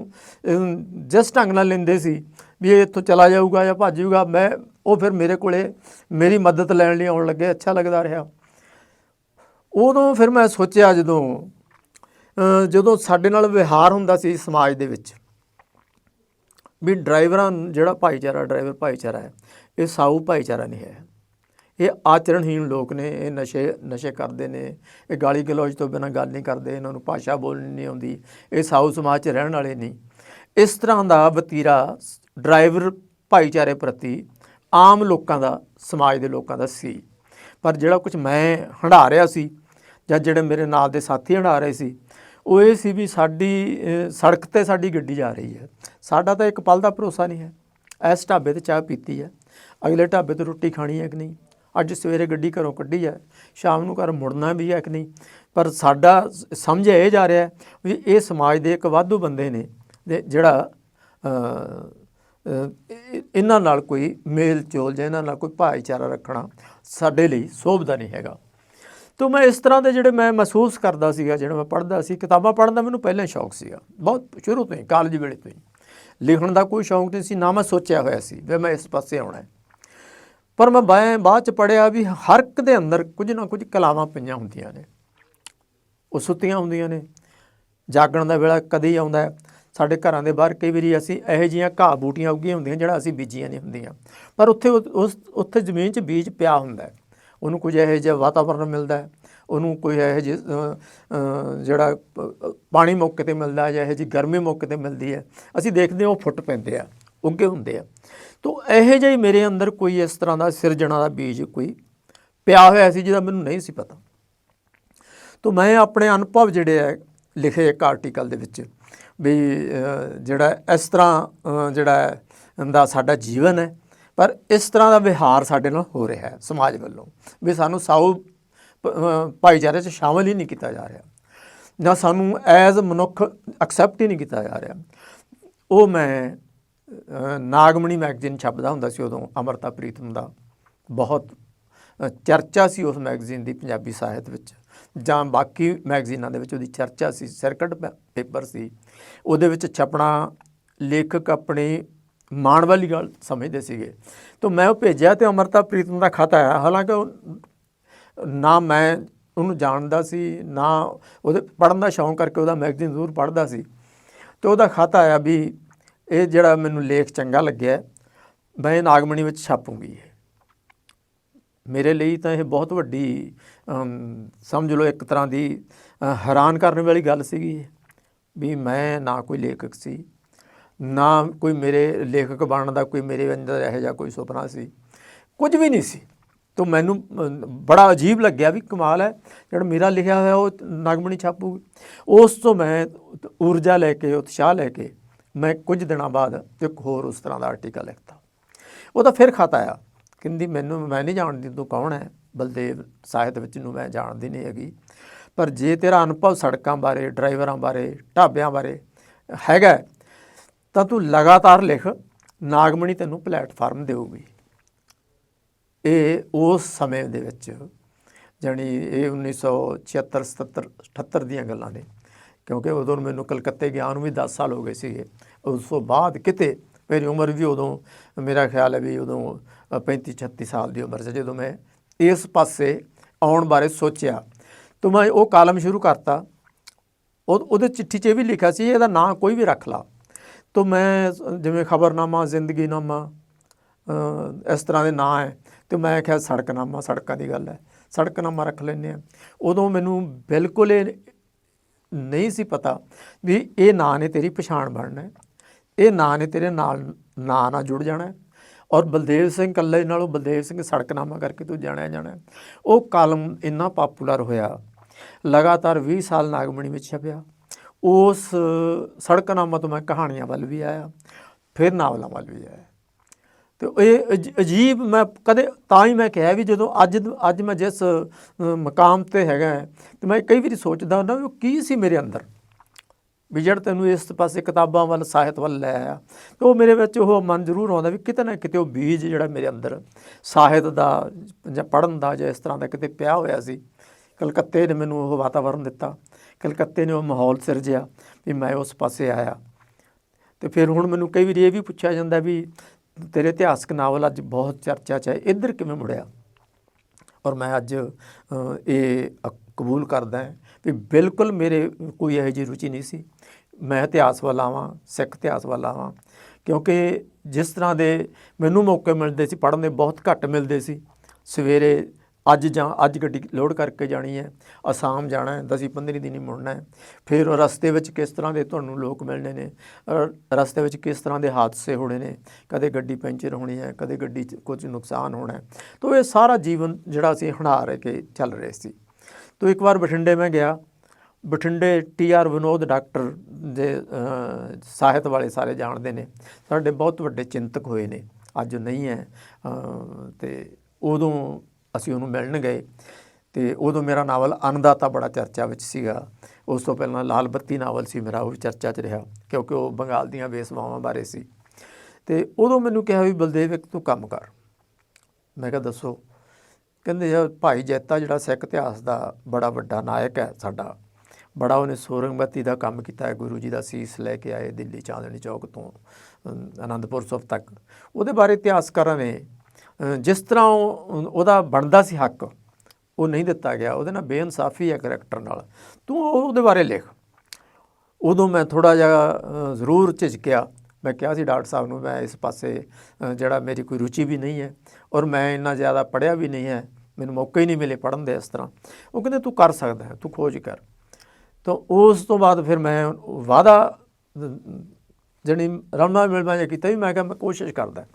ਜਿਸ ਢੰਗ ਨਾਲ ਲੈਂਦੇ ਸੀ, ਵੀ ਇਹ ਇੱਥੋਂ ਚਲਾ ਜਾਊਗਾ ਜਾਂ ਭੱਜ ਜਾਊਗਾ ਮੈਂ ਉਹ ਫਿਰ ਮੇਰੇ ਕੋਲੇ ਮੇਰੀ ਮਦਦ ਲੈਣ ਲਈ ਆਉਣ ਲੱਗੇ, ਅੱਛਾ ਲੱਗਦਾ ਰਿਹਾ। ਉਦੋਂ ਫਿਰ ਮੈਂ ਸੋਚਿਆ ਜਦੋਂ ਜਦੋਂ ਸਾਡੇ ਨਾਲ ਵਿਹਾਰ ਹੁੰਦਾ ਸੀ ਸਮਾਜ ਦੇ ਵਿੱਚ ਵੀ ਡਰਾਈਵਰਾਂ ਜਿਹੜਾ ਭਾਈਚਾਰਾ, ਡਰਾਈਵਰ ਭਾਈਚਾਰਾ ਹੈ, ਇਹ ਸਾਊ ਭਾਈਚਾਰਾ ਨਹੀਂ ਹੈ। ਇਹ ਆਚਰਣਹੀਣ ਲੋਕ ਨੇ, ਇਹ ਨਸ਼ੇ ਨਸ਼ੇ ਕਰਦੇ ਨੇ, ਇਹ ਗਾਲੀ ਗਲੋਚ ਤੋਂ ਬਿਨਾਂ ਗੱਲ ਨਹੀਂ ਕਰਦੇ, ਇਹਨਾਂ ਨੂੰ ਭਾਸ਼ਾ ਬੋਲਣੀ ਨਹੀਂ ਆਉਂਦੀ, ਇਹ ਸਾਊ ਸਮਾਜ 'ਚ ਰਹਿਣ ਵਾਲੇ ਨਹੀਂ। ਇਸ ਤਰ੍ਹਾਂ ਦਾ ਵਤੀਰਾ ਡਰਾਈਵਰ ਭਾਈਚਾਰੇ ਪ੍ਰਤੀ ਆਮ ਲੋਕਾਂ ਦਾ, ਸਮਾਜ ਦੇ ਲੋਕਾਂ ਦਾ ਸੀ। ਪਰ ਜਿਹੜਾ ਕੁਝ ਮੈਂ ਹੰਢਾ ਰਿਹਾ ਸੀ, ਜਾਂ ਜਿਹੜੇ ਮੇਰੇ ਨਾਲ ਦੇ ਸਾਥੀ ਹੰਢਾ ਰਹੇ ਸੀ, ਉਹ ਇਹ ਸੀ ਵੀ ਸਾਡੀ ਸੜਕ ਤੇ ਸਾਡੀ ਗੱਡੀ ਜਾ ਰਹੀ ਹੈ। ਸਾਡਾ ਤਾਂ ਇੱਕ ਪਲ ਦਾ ਭਰੋਸਾ ਨਹੀਂ ਹੈ। ਇਸ ਢਾਬੇ ਤੇ ਚਾਹ ਪੀਤੀ ਹੈ। ਅਗਲੇ ਢਾਬੇ ਤੇ ਰੋਟੀ ਖਾਣੀ ਹੈ ਕਿ ਨਹੀਂ? ਅੱਜ ਸਵੇਰੇ ਗੱਡੀ ਘਰੋਂ ਕੱਢੀ ਹੈ। ਸ਼ਾਮ ਨੂੰ ਘਰ ਮੁੜਨਾ ਵੀ ਹੈ ਕਿ ਨਹੀਂ? ਪਰ ਸਾਡਾ ਸ- ਸਮਝ ਇਹ ਜਾ ਰਿਹਾ ਵੀ ਇਹ ਸਮਾਜ ਦੇ ਇੱਕ ਵਾਧੂ ਬੰਦੇ ਨੇ ਜਿਹੜਾ ਇਹਨਾਂ ਨਾਲ ਕੋਈ ਮੇਲ ਚੋਲ ਜਾਂ ਇਹਨਾਂ ਨਾਲ ਕੋਈ ਭਾਈਚਾਰਾ ਰੱਖਣਾ ਸਾਡੇ ਲਈ ਸੋਭਦਾ ਨਹੀਂ ਹੈਗਾ। ਤੋ ਮੈਂ ਇਸ ਤਰ੍ਹਾਂ ਦੇ ਜਿਹੜੇ ਮੈਂ ਮਹਿਸੂਸ ਕਰਦਾ ਸੀਗਾ, ਜਿਹੜਾ ਮੈਂ ਪੜ੍ਹਦਾ ਸੀ, ਕਿਤਾਬਾਂ ਪੜ੍ਹਨ ਦਾ ਮੈਨੂੰ ਪਹਿਲਾਂ ਹੀ ਸ਼ੌਕ ਸੀਗਾ। ਬਹੁਤ ਸ਼ੁਰੂ ਤੋਂ ਹੀ ਕਾਲਜ ਵੇਲੇ ਤੋਂ ਹੀ। ਲਿਖਣ ਦਾ ਕੋਈ ਸ਼ੌਂਕ ਨਹੀਂ ਸੀ, ਨਾ ਮੈਂ ਸੋਚਿਆ ਹੋਇਆ ਸੀ ਵੀ ਮੈਂ ਇਸ ਪਾਸੇ ਆਉਣਾ ਹੈ। ਪਰ ਮੈਂ ਬਾਅਦ ਬਾਅਦ ਚ ਪੜਿਆ ਵੀ ਹਰ ਇੱਕ ਦੇ ਅੰਦਰ ਕੁਝ ਨਾ ਕੁਝ ਕਲਾਵਾਂ ਪਈਆਂ ਹੁੰਦੀਆਂ ਨੇ। ਉਹ ਸੁੱਤੀਆਂ ਹੁੰਦੀਆਂ ਨੇ। ਜਾਗਣ ਦਾ ਵੇਲਾ ਕਦੇ ਆਉਂਦਾ ਸਾਡੇ ਘਰਾਂ ਦੇ ਬਾਹਰ ਕਈ ਵਾਰੀ ਅਸੀਂ ਇਹੋ ਜਿਹੀਆਂ ਘਾਹ ਬੂਟੀਆਂ ਉੱਗੀਆਂ ਹੁੰਦੀਆਂ ਜਿਹੜਾ ਅਸੀਂ ਬੀਜੀਆਂ ਨਹੀਂ ਹੁੰਦੀਆਂ। ਪਰ ਉੱਥੇ ਉਹ- ਉਸ, ਉੱਥੇ ਜ਼ਮੀਨ 'ਚ ਬੀਜ ਪਿਆ ਹੁੰਦਾ ਉਹਨੂੰ ਕੁਝ ਇਹੋ ਜਿਹਾ ਵਾਤਾਵਰਨ ਮਿਲਦਾ ਹੈ। ਉਹਨੂੰ ਕੋਈ ਇਹੋ ਜਿਹੀ ਜਿਹੜਾ ਪਾਣੀ ਮੌਕੇ ਤੇ ਮਿਲਦਾ ਜਾਂ ਇਹੋ ਜਿਹੀ ਗਰਮੀ ਮੌਕੇ ਤੇ ਮਿਲਦੀ ਹੈ, ਅਸੀਂ ਦੇਖਦੇ ਹਾਂ ਉਹ ਫੁੱਟ ਪੈਂਦੇ ਆ, ਉੱਗੇ ਹੁੰਦੇ ਆ। ਤੋ ਇਹੋ ਜਿਹਾ ਹੀ ਮੇਰੇ ਅੰਦਰ ਕੋਈ ਇਸ ਤਰ੍ਹਾਂ ਦਾ ਸਿਰਜਣਾ ਦਾ ਬੀਜ ਕੋਈ ਪਿਆ ਹੋਇਆ ਸੀ ਜਿਹਦਾ ਮੈਨੂੰ ਨਹੀਂ ਸੀ ਪਤਾ। ਤੋ ਮੈਂ ਆਪਣੇ ਅਨੁਭਵ ਜਿਹੜੇ ਹੈ ਲਿਖੇ ਇੱਕ ਆਰਟੀਕਲ ਦੇ ਵਿੱਚ ਵੀ ਜਿਹੜਾ ਇਸ ਤਰ੍ਹਾਂ ਜਿਹੜਾ ਦਾ ਸਾਡਾ ਜੀਵਨ ਹੈ, ਪਰ ਇਸ ਤਰ੍ਹਾਂ ਦਾ ਵਿਹਾਰ ਸਾਡੇ ਨਾਲ ਹੋ ਰਿਹਾ ਹੈ, ਸਮਾਜ ਵੱਲੋਂ। ਵੀ ਸਾਨੂੰ ਸਾਊ ਭਾਈਚਾਰੇ 'ਚ ਸ਼ਾਮਲ ਹੀ ਨਹੀਂ ਕੀਤਾ ਜਾ ਰਿਹਾ। ਜਾਂ ਸਾਨੂੰ ਐਜ਼ ਮਨੁੱਖ ਐਕਸੈਪਟ ਹੀ ਨਹੀਂ ਕੀਤਾ ਜਾ ਰਿਹਾ। ਉਹ ਮੈਂ ਨਾਗਮਣੀ ਮੈਗਜ਼ੀਨ ਛਪਦਾ ਹੁੰਦਾ ਸੀ ਉਦੋਂ, ਅਮਰਤਾ ਪ੍ਰੀਤਮ ਦਾ। ਬਹੁਤ ਚਰਚਾ ਸੀ ਉਸ ਮੈਗਜ਼ੀਨ ਦੀ ਪੰਜਾਬੀ ਸਾਹਿਤ ਵਿੱਚ। ਜਾਂ ਬਾਕੀ ਮੈਗਜ਼ੀਨਾਂ ਦੇ ਵਿੱਚ ਉਹਦੀ ਚਰਚਾ ਸੀ ਸਰਕਟ ਪੇਪਰ ਸੀ। ਉਹਦੇ ਵਿੱਚ ਛਪਣਾ ਲੇਖਕ ਆਪਣੀ ਮਾਣ ਵਾਲੀ ਗੱਲ ਸਮਝਦੇ ਸੀਗੇ। ਤਾਂ ਮੈਂ ਉਹ ਭੇਜਿਆ ਤੇ ਅਮਰਤਾ ਪ੍ਰੀਤਮ ਦਾ ਖਤ ਆਇਆ। ਹਾਲਾਂਕਿ ਉਹ ਨਾ ਮੈਂ ਉਹਨੂੰ ਜਾਣਦਾ ਸੀ, ਨਾ ਉਹਦੇ ਪੜਨ ਦਾ ਸ਼ੌਂਕ ਕਰਕੇ ਉਹਦਾ ਮੈਗਜ਼ੀਨ ਜ਼ਰੂਰ ਪੜ੍ਹਦਾ ਸੀ ਤੇ ਉਹਦਾ ਖਤ ਆਇਆ ਵੀ ਇਹ ਜਿਹੜਾ ਮੈਨੂੰ ਲੇਖ ਚੰਗਾ ਲੱਗਿਆ, ਮੈਂ ਇਹ ਨਾਗਮਣੀ ਵਿੱਚ ਛਾਪੂੰਗੀ ਇਹ ਮੇਰੇ ਲਈ ਤਾਂ ਇਹ ਬਹੁਤ ਵੱਡੀ ਸਮਝ ਲਓ ਇੱਕ ਤਰ੍ਹਾਂ ਦੀ ਹੈਰਾਨ ਕਰਨ ਵਾਲੀ ਗੱਲ ਸੀਗੀ ਇਹ। ਵੀ ਮੈਂ ਨਾ ਕੋਈ ਲੇਖਕ ਸੀ, ਨਾ ਕੋਈ ਮੇਰੇ ਲੇਖਕ ਬਣਨ ਦਾ ਕੋਈ ਮੇਰੇ ਅੰਦਰ ਇਹੋ ਜਿਹਾ ਕੋਈ ਸੁਪਨਾ ਸੀ, ਕੁਝ ਵੀ ਨਹੀਂ ਸੀ ਤਾਂ ਮੈਨੂੰ ਬੜਾ ਅਜੀਬ ਲੱਗਿਆ ਵੀ ਕਮਾਲ ਹੈ। ਜਿਹੜਾ ਮੇਰਾ ਲਿਖਿਆ ਹੋਇਆ ਉਹ ਨਾਗਮਣੀ ਛਾਪੂਗੀ ਉਸ ਤੋਂ ਮੈਂ ਊਰਜਾ ਲੈ ਕੇ, ਉਤਸ਼ਾਹ ਲੈ ਕੇ ਮੈਂ ਕੁਝ ਦਿਨਾਂ ਬਾਅਦ ਇੱਕ ਹੋਰ ਉਸ ਤਰ੍ਹਾਂ ਦਾ ਆਰਟੀਕਲ ਲਿਖਤਾ। ਉਹਦਾ ਫਿਰ ਖਤ ਆਇਆ ਕਹਿੰਦੀ, ਮੈਨੂੰ, ਮੈਂ ਨਹੀਂ ਜਾਣਦੀ ਤੂੰ ਕੌਣ ਹੈ? ਬਲਦੇਵ ਸਾਹਿਤ ਵਿੱਚ ਨੂੰ ਮੈਂ ਜਾਣਦੀ ਨਹੀਂ ਹੈਗੀ। ਪਰ ਜੇ ਤੇਰਾ ਅਨੁਭਵ ਸੜਕਾਂ ਬਾਰੇ, ਡਰਾਈਵਰਾਂ ਬਾਰੇ, ਢਾਬਿਆਂ ਬਾਰੇ ਹੈਗਾ ਤਾਂ ਤੂੰ ਲਗਾਤਾਰ ਲਿਖ। ਨਾਗਮਣੀ ਤੈਨੂੰ ਪਲੇਟਫਾਰਮ ਦੇਊਗੀ। ਇਹ ਉਸ ਸਮੇਂ ਦੇ ਵਿੱਚ ਜਾਣੀ ਇਹ 1976 77 78 ਦੀਆਂ ਗੱਲਾਂ ਨੇ। ਕਿਉਂਕਿ ਉਦੋਂ ਮੈਨੂੰ ਕਲਕੱਤੇ ਗਿਆ ਨੂੰ ਵੀ 10 ਸਾਲ ਹੋ ਗਏ ਸੀਗੇ। ਉਸ ਤੋਂ ਬਾਅਦ ਕਿਤੇ ਮੇਰੀ ਉਮਰ ਵੀ ਉਦੋਂ, ਮੇਰਾ ਖਿਆਲ ਹੈ ਵੀ ਉਦੋਂ 35 36 ਸਾਲ ਦੀ ਉਮਰ 'ਚ ਜਦੋਂ ਮੈਂ ਇਸ ਪਾਸੇ ਆਉਣ ਬਾਰੇ ਸੋਚਿਆ, ਤਾਂ ਮੈਂ ਉਹ ਕਾਲਮ ਸ਼ੁਰੂ ਕਰਤਾ। ਉਹ, ਉਹਦੇ ਚਿੱਠੀ 'ਚ ਇਹ ਵੀ ਲਿਖਿਆ ਸੀ, ਇਹਦਾ ਨਾਂ ਕੋਈ ਵੀ ਰੱਖ ਲਾ। ਤਾਂ ਮੈਂ ਜਿਵੇਂ ਖਬਰਨਾਮਾ, ਜ਼ਿੰਦਗੀਨਾਮਾ ਇਸ ਤਰ੍ਹਾਂ ਦੇ ਨਾਂ ਹੈ ਤੇ ਮੈਂ ਕਿਹਾ ਸੜਕਨਾਮਾ, ਸੜਕਾਂ ਦੀ ਗੱਲ ਹੈ। ਸੜਕਨਾਮਾ ਰੱਖ ਲੈਂਦੇ ਆ ਉਦੋਂ ਮੈਨੂੰ ਬਿਲਕੁਲ ਇਹ ਨਹੀਂ ਸੀ ਪਤਾ ਵੀ ਇਹ ਨਾਂ ਨੇ ਤੇਰੀ ਪਛਾਣ ਬਣਨਾ ਹੈ। ਇਹ ਨਾਂ ਨੇ ਤੇਰੇ ਨਾਲ ਨਾਂ ਨਾਲ ਜੁੜ ਜਾਣਾ ਹੈ। ਔਰ ਬਲਦੇਵ ਸਿੰਘ ਕੱਲੇ ਨਾਲੋਂ ਬਲਦੇਵ ਸਿੰਘ ਸੜਕਨਾਮਾ ਕਰਕੇ ਤੂੰ ਜਾਣਿਆ ਜਾਣਾ ਉਹ ਕਾਲਮ ਇੰਨਾ ਪਪੂਲਰ ਹੋਇਆ, ਲਗਾਤਾਰ 20 ਸਾਲ ਨਾਗਮਣੀ ਵਿੱਚ ਛਪਿਆ। ਉਸ ਸੜਕਨਾਮਾ ਤੋਂ ਮੈਂ ਕਹਾਣੀਆਂ ਵੱਲ ਵੀ ਆਇਆ, ਫਿਰ ਨਾਵਲਾਂ ਵੱਲ ਵੀ ਆਇਆ। ਤੇ ਇਹ ਅਜ- ਅਜੀਬ ਮੈਂ ਕਦੇ ਤਾਂ ਹੀ ਮੈਂ ਕਿਹਾ ਵੀ ਜਦੋਂ ਅੱਜ ਅੱਜ ਮੈਂ ਜਿਸ ਅ, ਮਕਾਮ ਤੇ ਹੈਗਾ ਹੈ, ਤੇ ਮੈਂ ਕਈ ਵਾਰੀ ਸੋਚਦਾ ਹੁੰਦਾ ਵੀ ਉਹ ਕੀ ਸੀ ਮੇਰੇ ਅੰਦਰ? ਵੀ ਜਿਹੜਾ ਤੈਨੂੰ ਇਸ ਪਾਸੇ ਕਿਤਾਬਾਂ ਵੱਲ ਸਾਹਿਤ ਵੱਲ ਲੈ ਆਇਆ। ਤੇ ਉਹ ਮੇਰੇ ਵਿੱਚ ਉਹ ਮਨ ਜ਼ਰੂਰ ਆਉਂਦਾ ਵੀ ਕਿਤੇ ਨਾ ਕਿਤੇ ਉਹ ਬੀਜ ਜਿਹੜਾ ਮੇਰੇ ਅੰਦਰ ਸਾਹਿਤ ਦਾ ਜਾਂ ਪੜ੍ਹਨ ਦਾ ਜਾਂ ਇਸ ਤਰ੍ਹਾਂ ਦਾ ਕਿਤੇ ਪਿਆ ਹੋਇਆ ਸੀ। ਕਲਕੱਤੇ ਨੇ ਮੈਨੂੰ ਉਹ ਵਾਤਾਵਰਣ ਦਿੱਤਾ। ਕਲਕੱਤੇ ਨੇ ਉਹ ਮਾਹੌਲ ਸਿਰਜਿਆ ਵੀ ਮੈਂ ਉਸ ਪਾਸੇ ਆਇਆ। ਤੇ ਫਿਰ ਹੁਣ ਮੈਨੂੰ ਕਈ ਵਾਰੀ ਇਹ ਵੀ ਪੁੱਛਿਆ ਜਾਂਦਾ ਵੀ ਤੇਰੇ ਇਤਿਹਾਸਕ ਨਾਵਲ ਅੱਜ ਬਹੁਤ ਚਰਚਾ 'ਚ ਹੈ। ਇੱਧਰ ਕਿਵੇਂ ਮੁੜਿਆ? ਔਰ ਮੈਂ ਅੱਜ ਇਹ ਕਬੂਲ ਕਰਦਾ ਵੀ ਬਿਲਕੁਲ ਮੇਰੇ ਕੋਈ ਇਹੋ ਜਿਹੀ ਰੁਚੀ ਨਹੀਂ ਸੀ। ਮੈਂ ਇਤਿਹਾਸ ਵੱਲ ਆਵਾਂ, ਸਿੱਖ ਇਤਿਹਾਸ ਵੱਲ ਆਵਾਂ, ਕਿਉਂਕਿ ਜਿਸ ਤਰ੍ਹਾਂ ਦੇ ਮੈਨੂੰ ਮੌਕੇ ਮਿਲਦੇ ਸੀ, ਪੜ੍ਹਨ ਦੇ ਬਹੁਤ ਘੱਟ ਮਿਲਦੇ ਸੀ। ਸਵੇਰੇ ਅੱਜ ਜਾਂ ਅੱਜ ਗੱਡੀ ਲੋਡ ਕਰਕੇ ਜਾਣੀ ਹੈ ਅਸਾਮ ਜਾਣਾ ਹੈ ਦਸੀਂ 15 ਦਿਨੀ ਮੁੜਨਾ ਹੈ। ਫਿਰ ਰਸਤੇ ਵਿੱਚ ਕਿਸ ਤਰ੍ਹਾਂ ਦੇ ਤੁਹਾਨੂੰ ਲੋਕ ਮਿਲਣੇ ਨੇ ਰਸਤੇ ਵਿੱਚ ਕਿਸ ਤਰ੍ਹਾਂ ਦੇ ਹਾਦਸੇ ਹੋਣੇ ਨੇ ਕਦੇ ਗੱਡੀ ਪੈਂਚਰ ਹੋਣੀ ਹੈ ਕਦੇ ਗੱਡੀ 'ਚ ਕੁਝ ਨੁਕਸਾਨ ਹੋਣਾ ਹੈ। ਤਾਂ ਇਹ ਸਾਰਾ ਜੀਵਨ ਜਿਹੜਾ ਅਸੀਂ ਹੰਢਾ ਰਹੇ ਕੇ ਚੱਲ ਰਹੇ ਸੀ। ਤਾਂ ਇੱਕ ਵਾਰ ਬਠਿੰਡੇ ਮੈਂ ਗਿਆ ਬਠਿੰਡੇ ਟੀ ਆਰ ਵਿਨੋਦ ਡਾਕਟਰ ਦੇ ਸਾਹਿਤ ਵਾਲੇ ਸਾਰੇ ਜਾਣਦੇ ਨੇ ਸਾਡੇ ਬਹੁਤ ਵੱਡੇ ਚਿੰਤਕ ਹੋਏ ਨੇ ਅੱਜ ਨਹੀਂ ਹੈ ਅ, ਤੇ ਉਦੋਂ ਅਸੀਂ ਉਹਨੂੰ ਮਿਲਣ ਗਏ ਤੇ ਉਦੋਂ ਮੇਰਾ ਨਾਵਲ ਅਨਦਾਤਾ ਬੜਾ ਚਰਚਾ ਵਿੱਚ ਸੀਗਾ। ਉਸ ਤੋਂ ਪਹਿਲਾਂ ਲਾਲ ਬੱਤੀ ਨਾਵਲ ਸੀ ਮੇਰਾ, ਉਹ ਵੀ ਚਰਚਾ 'ਚ ਰਿਹਾ ਕਿਉਂਕਿ ਉਹ ਬੰਗਾਲ ਦੀਆਂ ਬੇਸਮਾਵਾਂ ਬਾਰੇ ਸੀ। ਤੇ ਉਦੋਂ ਮੈਨੂੰ ਕਿਹਾ ਵੀ ਬਲਦੇਵ ਇੱਕ ਤੂੰ ਕੰਮ ਕਰ। ਮੈਂ ਕਿਹਾ, ਦੱਸੋ? ਕਹਿੰਦੇ ਯਾਰ ਭਾਈ ਜੈਤਾ ਜਿਹੜਾ ਸਿੱਖ ਇਤਿਹਾਸ ਦਾ ਬੜਾ ਵੱਡਾ ਨਾਇਕ ਹੈ ਸਾਡਾ। ਬੜਾ ਉਹਨੇ ਸੋਰੰਗਬਤੀ ਦਾ ਕੰਮ ਕੀਤਾ ਹੈ, ਗੁਰੂ ਜੀ ਦਾ ਸੀਸ ਲੈ ਕੇ ਆਏ ਦਿੱਲੀ ਚਾਂਦਨੀ ਚੌਕ ਤੋਂ ਅਨੰਦਪੁਰ ਸਾਹਿਬ ਤੱਕ। ਉਹਦੇ ਬਾਰੇ ਇਤਿਹਾਸਕਾਰਾਂ ਨੇ ਜਿਸ ਤਰ੍ਹਾਂ ਉਹ- ਉਹਦਾ ਬਣਦਾ ਸੀ ਹੱਕ, ਉਹ ਨਹੀਂ ਦਿੱਤਾ ਗਿਆ। ਉਹਦੇ ਨਾਲ ਬੇਇਨਸਾਫੀ ਹੈ ਕਰੈਕਟਰ ਨਾਲ। ਤੂੰ ਉਹ- ਉਹਦੇ ਬਾਰੇ ਲਿਖ। ਉਦੋਂ ਮੈਂ ਥੋੜਾ ਜਿਹਾ ਜ਼ਰੂਰ ਝਿਜਕਿਆ। ਮੈਂ ਕਿਹਾ ਸੀ, ਡਾਕਟਰ ਸਾਹਿਬ ਨੂੰ, ਮੈਂ ਇਸ ਪਾਸੇ ਜਿਹੜਾ ਮੇਰੀ ਕੋਈ ਰੁਚੀ ਵੀ ਨਹੀਂ ਹੈ ਔਰ ਮੈਂ ਇੰਨਾ ਜ਼ਿਆਦਾ ਪੜ੍ਹਿਆ ਵੀ ਨਹੀਂ ਹੈ, ਮੈਨੂੰ ਮੌਕਾ ਹੀ ਨਹੀਂ ਮਿਲੇ ਪੜ੍ਹਨ ਦੇ ਇਸ ਤਰ੍ਹਾਂ। ਉਹ ਕਹਿੰਦੇ, ਤੂੰ ਕਰ ਸਕਦਾ ਹੈ, ਤੂੰ ਖੋਜ ਕਰ। ਤਾਂ ਉਸ ਤੋਂ ਬਾਅਦ ਫਿਰ ਮੈਂ ਵਾਦਾ ਜਣੀ ਰਲਮਾ ਮਿਲਮਾ ਜਿਹਾ ਕੀਤਾ ਵੀ, ਮੈਂ ਕਿਹਾ ਮੈਂ ਕੋਸ਼ਿਸ਼ ਕਰਦਾ।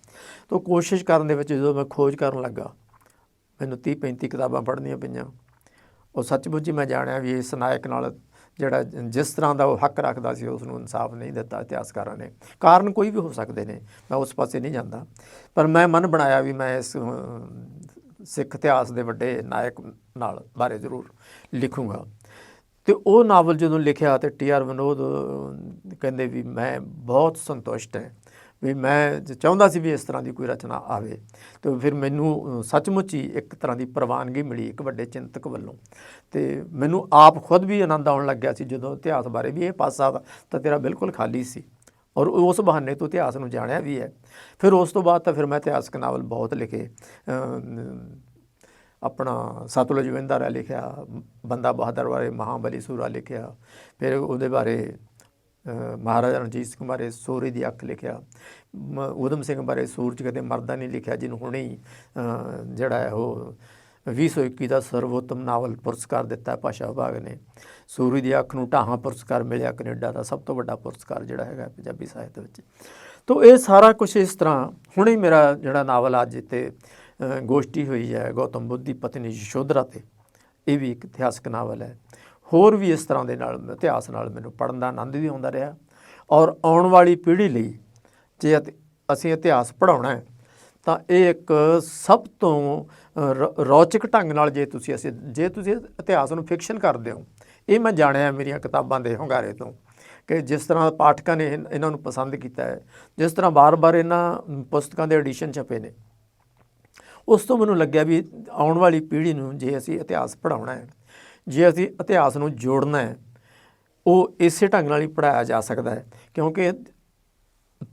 ਤਾਂ ਕੋਸ਼ਿਸ਼ ਕਰਨ ਦੇ ਵਿੱਚ ਜਦੋਂ ਮੈਂ ਖੋਜ ਕਰਨ ਲੱਗਾ, ਮੈਨੂੰ 30 35 ਕਿਤਾਬਾਂ ਪੜ੍ਹਨੀਆਂ ਪਈਆਂ। ਉਹ ਸੱਚਮੁੱਚ ਹੀ ਮੈਂ ਜਾਣਿਆ ਵੀ ਇਸ ਨਾਇਕ ਨਾਲ ਜਿਹੜਾ ਜਿਸ ਤਰ੍ਹਾਂ ਦਾ ਉਹ ਹੱਕ ਰੱਖਦਾ ਸੀ ਉਸ ਨੂੰ ਇਨਸਾਫ ਨਹੀਂ ਦਿੱਤਾ ਇਤਿਹਾਸਕਾਰਾਂ ਨੇ। ਕਾਰਨ ਕੋਈ ਵੀ ਹੋ ਸਕਦੇ ਨੇ, ਮੈਂ ਉਸ ਪਾਸੇ ਨਹੀਂ ਜਾਂਦਾ। ਪਰ ਮੈਂ ਮਨ ਬਣਾਇਆ ਵੀ ਮੈਂ ਇਸ ਸਿੱਖ ਇਤਿਹਾਸ ਦੇ ਵੱਡੇ ਨਾਇਕ ਨਾਲ ਬਾਰੇ ਜ਼ਰੂਰ ਲਿਖੂੰਗਾ। ਤੇ ਉਹ ਨਾਵਲ ਜਦੋਂ ਲਿਖਿਆ ਤੇ ਟੀ ਆਰ ਵਿਨੋਦ ਕਹਿੰਦੇ ਵੀ ਮੈਂ ਬਹੁਤ ਸੰਤੁਸ਼ਟ ਹਾਂ ਵੀ ਮੈਂ ਚਾਹੁੰਦਾ ਸੀ ਵੀ ਇਸ ਤਰ੍ਹਾਂ ਦੀ ਕੋਈ ਰਚਨਾ ਆਵੇ, ਤੇ ਫਿਰ ਮੈਨੂੰ ਸੱਚਮੁੱਚ ਹੀ ਇੱਕ ਤਰ੍ਹਾਂ ਦੀ ਪ੍ਰਵਾਨਗੀ ਮਿਲੀ ਇੱਕ ਵੱਡੇ ਚਿੰਤਕ ਵੱਲੋਂ। ਤੇ ਮੈਨੂੰ ਆਪ ਖੁਦ ਵੀ ਆਨੰਦ ਆਉਣ ਲੱਗਿਆ ਸੀ ਜਦੋਂ ਇਤਿਹਾਸ ਬਾਰੇ ਵੀ ਇਹ ਪਾਸਾ ਤਾਂ ਤੇਰਾ ਬਿਲਕੁਲ ਖਾਲੀ ਸੀ। ਔਰ ਉਸ ਬਹਾਨੇ ਤੋਂ ਇਤਿਹਾਸ ਨੂੰ ਜਾਣਿਆ ਵੀ ਹੈ। ਫਿਰ ਉਸ ਤੋਂ ਬਾਅਦ ਤਾਂ ਫਿਰ ਮੈਂ ਇਤਿਹਾਸਕ ਨਾਵਲ ਬਹੁਤ ਲਿਖੇ ਆਪਣਾ ਸਤਲੁਜ ਵਿੰਦਾਰਾ ਲਿਖਿਆ, ਬੰਦਾ ਬਹਾਦਰ ਬਾਰੇ, ਮਹਾਬਲੀ ਸੂਰਾ ਲਿਖਿਆ, ਫਿਰ ਉਹਦੇ ਬਾਰੇ ਮਹਾਰਾਜਾ ਰਣਜੀਤ ਸਿੰਘ ਬਾਰੇ ਸੂਰੀ ਦੀ ਅੱਖ ਲਿਖਿਆ, ਮ- ਊਧਮ ਸਿੰਘ ਬਾਰੇ ਸੂਰਜ ਕਦੇ ਮਰਦਾ ਨਹੀਂ ਲਿਖਿਆ, ਜਿਹਨੂੰ ਹੁਣੇ ਹੀ ਜਿਹੜਾ ਹੈ ਉਹ 2021 ਦਾ ਸਰਵੋਤਮ ਨਾਵਲ ਪੁਰਸਕਾਰ ਦਿੱਤਾ ਭਾਸ਼ਾ ਵਿਭਾਗ ਨੇ। ਸੂਰੀ ਦੀ ਅੱਖ ਨੂੰ ਢਾਹਾਂ ਪੁਰਸਕਾਰ ਮਿਲਿਆ, ਕੈਨੇਡਾ ਦਾ ਸਭ ਤੋਂ ਵੱਡਾ ਪੁਰਸਕਾਰ ਜਿਹੜਾ ਹੈਗਾ ਪੰਜਾਬੀ ਸਾਹਿਤ ਵਿੱਚ। ਤੋ ਇਹ ਸਾਰਾ ਕੁਝ ਇਸ ਤਰ੍ਹਾਂ, ਹੁਣੇ ਮੇਰਾ ਜਿਹੜਾ ਨਾਵਲ ਅੱਜ ਇੱਥੇ ਗੋਸ਼ਟੀ ਹੋਈ ਹੈ, ਗੌਤਮ ਬੁੱਧ ਦੀ ਪਤਨੀ ਯਸ਼ੋਧਰਾ ਤੇ। ਇਹ ਵੀ ਇੱਕ ਇਤਿਹਾਸਕ ਨਾਵਲ ਹੈ। ਹੋਰ ਵੀ ਇਸ ਤਰ੍ਹਾਂ ਦੇ ਨਾਲ, ਇਤਿਹਾਸ ਨਾਲ ਮੈਨੂੰ ਪੜਨ ਦਾ ਆਨੰਦ ਵੀ ਆਉਂਦਾ ਰਿਹਾ। ਔਰ ਆਉਣ ਵਾਲੀ ਪੀੜ੍ਹੀ ਲਈ ਜੇ ਇਤ- ਅਸੀਂ ਇਤਿਹਾਸ ਪੜਾਉਣਾ ਹੈ, ਤਾਂ ਇਹ ਇੱਕ ਸਭ ਤੋਂ ਰ- ਰੌਚਕ ਢੰਗ ਨਾਲ ਜੇ ਤੁਸੀਂ ਅਸੀਂ, ਜੇ ਤੁਸੀਂ ਇਤਿਹਾਸ ਨੂੰ ਫਿਕਸ਼ਨ ਕਰਦੇ ਹੋ, ਇਹ ਮੈਂ ਜਾਣਿਆ ਮੇਰੀਆਂ ਕਿਤਾਬਾਂ ਦੇ ਹੁੰਗਾਰੇ ਤੋਂ ਕਿ ਜਿਸ ਤਰ੍ਹਾਂ ਪਾਠਕਾਂ ਨੇ ਇਨ- ਇਹਨਾਂ ਨੂੰ ਪਸੰਦ ਕੀਤਾ ਹੈ, ਜਿਸ ਤਰ੍ਹਾਂ ਬਾਰ-ਬਾਰ ਇਹਨਾਂ ਪੁਸਤਕਾਂ ਦੇ ਐਡੀਸ਼ਨ ਛਪੇ ਨੇ। ਉਸ ਤੋਂ ਮੈਨੂੰ ਲੱਗਿਆ ਵੀ ਆਉਣ ਵਾਲੀ ਪੀੜ੍ਹੀ ਨੂੰ ਜੇ ਅਸੀਂ ਇਤਿਹਾਸ ਪੜਾਉਣਾ ਹੈ, ਜੇ ਅਸੀਂ ਇਤਿਹਾਸ ਨੂੰ ਜੋੜਨਾ ਹੈ, ਉਹ ਇਸੇ ਢੰਗ ਨਾਲ ਹੀ ਪੜਾਇਆ ਜਾ ਸਕਦਾ ਹੈ, ਕਿਉਂਕਿ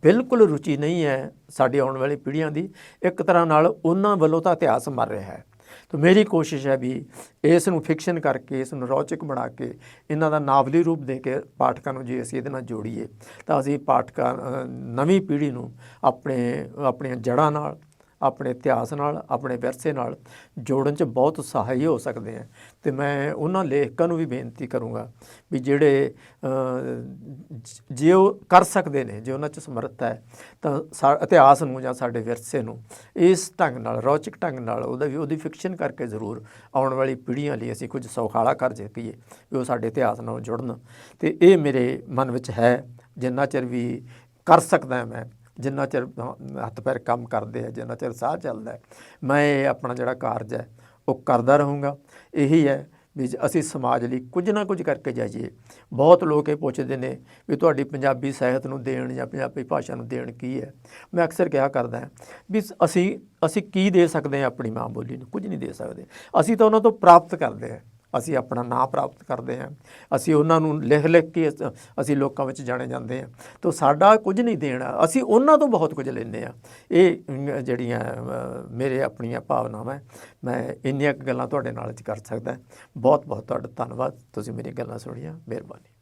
ਬਿਲਕੁਲ ਰੁਚੀ ਨਹੀਂ ਹੈ ਸਾਡੀ ਆਉਣ ਵਾਲੀ ਪੀੜ੍ਹੀਆਂ ਦੀ, ਇੱਕ ਤਰ੍ਹਾਂ ਨਾਲ ਉਹਨਾਂ ਵੱਲੋਂ ਤਾਂ ਇਤਿਹਾਸ ਮਰ ਰਿਹਾ ਹੈ। ਤਾਂ ਮੇਰੀ ਕੋਸ਼ਿਸ਼ ਹੈ ਵੀ ਇਸ ਨੂੰ ਫਿਕਸ਼ਨ ਕਰਕੇ, ਇਸ ਨੂੰ ਰੌਚਕ ਬਣਾ ਕੇ, ਇਹਨਾਂ ਦਾ ਨਾਵਲੀ ਰੂਪ ਦੇ ਕੇ ਪਾਠਕਾਂ ਨੂੰ ਜੇ ਅਸੀਂ ਇਹਦੇ ਨਾਲ ਜੋੜੀਏ, ਤਾਂ ਅਸੀਂ ਪਾਠਕਾਂ ਨਵੀਂ ਪੀੜ੍ਹੀ ਨੂੰ ਆਪਣੇ, ਆਪਣੀਆਂ ਜੜ੍ਹਾਂ ਨਾਲ ਆਪਣੇ ਇਤਿਹਾਸ ਨਾਲ, ਆਪਣੇ ਵਿਰਸੇ ਨਾਲ ਜੋੜਨ 'ਚ ਬਹੁਤ ਸਹਾਈ ਹੋ ਸਕਦੇ ਆ। ਤੇ ਮੈਂ ਉਹਨਾਂ ਲੇਖਕਾਂ ਨੂੰ ਵੀ ਬੇਨਤੀ ਕਰੂੰਗਾ ਵੀ ਜਿਹੜੇ ਜੇ ਉਹ ਕਰ ਸਕਦੇ ਨੇ, ਜੇ ਉਹਨਾਂ 'ਚ ਸਮਰੱਥਾ ਹੈ, ਤਾਂ ਸਾ- ਇਤਿਹਾਸ ਨੂੰ ਜਾਂ ਸਾਡੇ ਵਿਰਸੇ ਨੂੰ ਇਸ ਢੰਗ ਨਾਲ, ਰੌਚਕ ਢੰਗ ਨਾਲ ਉਹਦਾ ਵੀ, ਉਹਦੀ ਫਿਕਸ਼ਨ ਕਰਕੇ ਜ਼ਰੂਰ ਆਉਣ ਵਾਲੀ ਪੀੜ੍ਹੀਆਂ ਲਈ ਅਸੀਂ ਕੁਝ ਸੌਖਾਲਾ ਕਰ ਸਕੀਏ ਵੀ ਉਹ ਸਾਡੇ ਇਤਿਹਾਸ ਨਾਲ ਜੁੜਨ। ਤੇ ਇਹ ਮੇਰੇ ਮਨ ਵਿੱਚ ਹੈ, ਜਿੰਨਾ ਚਿਰ ਵੀ ਕਰ ਸਕਦਾ ਮੈਂ ਜਿੰਨਾ ਚਿਰ ਹੱਥ ਪੈਰ ਕੰਮ ਕਰਦੇ ਆ, ਜਿੰਨਾ ਚਿਰ ਸਾਹ ਚੱਲਦਾ ਮੈਂ ਇਹ ਆਪਣਾ ਜਿਹੜਾ ਕਾਰਜ ਹੈ, ਉਹ ਕਰਦਾ ਰਹੂੰਗਾ। ਇਹੀ ਹੈ ਵੀ ਅਸੀਂ ਸਮਾਜ ਲਈ ਕੁਝ ਨਾ ਕੁਝ ਕਰਕੇ ਜਾਈਏ, ਬਹੁਤ ਲੋਕ ਇਹ ਪੁੱਛਦੇ ਨੇ ਵੀ ਤੁਹਾਡੀ ਪੰਜਾਬੀ ਸਾਹਿਤ ਨੂੰ ਦੇਣ ਜਾਂ ਪੰਜਾਬੀ ਭਾਸ਼ਾ ਨੂੰ ਦੇਣ ਕੀ ਹੈ? ਮੈਂ ਅਕਸਰ ਕਿਹਾ ਕਰਦਾ ਵੀ ਸ- ਅਸੀਂ ਅਸੀਂ ਕੀ ਦੇ ਸਕਦੇ ਹਾਂ ਆਪਣੀ ਮਾਂ ਬੋਲੀ ਨੂੰ? ਕੁਝ ਨਹੀਂ ਦੇ ਸਕਦੇ। ਅਸੀਂ ਤਾਂ ਉਹਨਾਂ ਤੋਂ ਪ੍ਰਾਪਤ ਕਰਦੇ ਹਾਂ। ਅਸੀਂ ਆਪਣਾ ਨਾਂ ਪ੍ਰਾਪਤ ਕਰਦੇ ਹਾਂ। ਅਸੀਂ ਉਹਨਾਂ ਨੂੰ ਲਿਖ ਲਿਖ ਕੇ ਅਸੀਂ ਲੋਕਾਂ ਵਿੱਚ ਜਾਣੇ ਜਾਂਦੇ ਹਾਂ। ਤਾਂ ਸਾਡਾ ਕੁਝ ਨਹੀਂ ਦੇਣਾ, ਅਸੀਂ ਉਹਨਾਂ ਤੋਂ ਬਹੁਤ ਕੁਝ ਲੈਂਦੇ ਹਾਂ। ਇਹ ਜਿਹੜੀਆਂ ਮੇਰੇ ਆਪਣੀਆਂ ਭਾਵਨਾਵਾਂ, ਮੈਂ ਇੰਨੀਆਂ ਕੁ ਗੱਲਾਂ ਤੁਹਾਡੇ ਨਾਲ ਅੱਜ ਕਰ ਸਕਦਾ। ਬਹੁਤ ਬਹੁਤ ਤੁਹਾਡਾ ਧੰਨਵਾਦ। ਤੁਸੀਂ ਮੇਰੀਆਂ ਗੱਲਾਂ ਸੁਣੀਆਂ, ਮਿਹਰਬਾਨੀ।